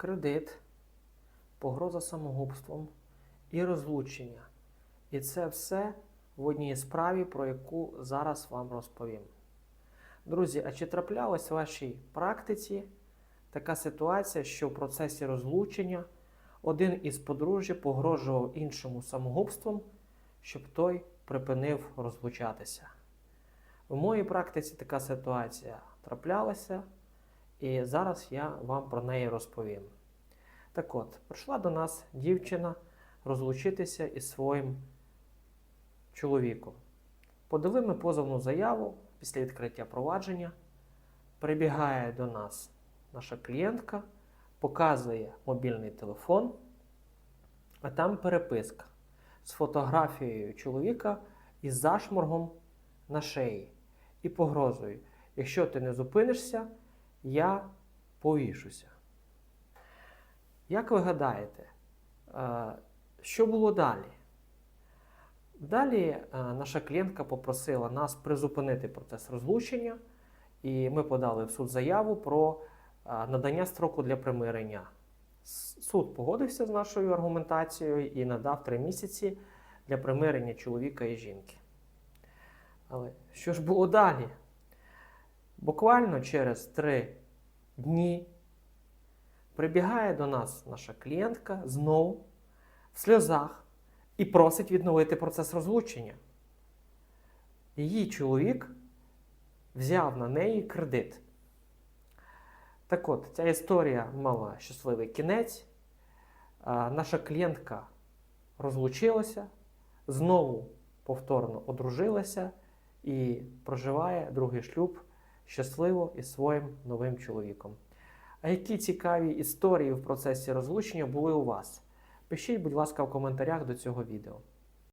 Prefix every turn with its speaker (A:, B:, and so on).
A: кредит, погроза самогубством і розлучення. І це все в одній справі, про яку зараз вам розповім. Друзі, а чи траплялась в вашій практиці така ситуація, що в процесі розлучення один із подружжя погрожував іншому самогубством, щоб той припинив розлучатися? В моїй практиці така ситуація траплялася, і зараз я вам про неї розповім. Так от, прийшла до нас дівчина розлучитися із своїм чоловіком. Подали ми позовну заяву після відкриття провадження. Прибігає до нас наша клієнтка, показує мобільний телефон, а там переписка з фотографією чоловіка із зашморгом на шиї і погрозою. Якщо ти не зупинишся, я повішуся. Як ви гадаєте, е, що було далі? Далі е, наша клієнтка попросила нас призупинити процес розлучення, і ми подали в суд заяву про е, надання строку для примирення. Суд погодився з нашою аргументацією і надав три місяці для примирення чоловіка і жінки. Але що ж було далі? Буквально через три дні прибігає до нас наша клієнтка знову в сльозах і просить відновити процес розлучення. Її чоловік взяв на неї кредит. Так от, ця історія мала щасливий кінець. Наша клієнтка розлучилася, знову повторно одружилася і проживає другий шлюб щасливо із своїм новим чоловіком. А які цікаві історії в процесі розлучення були у вас? Пишіть, будь ласка, в коментарях до цього відео.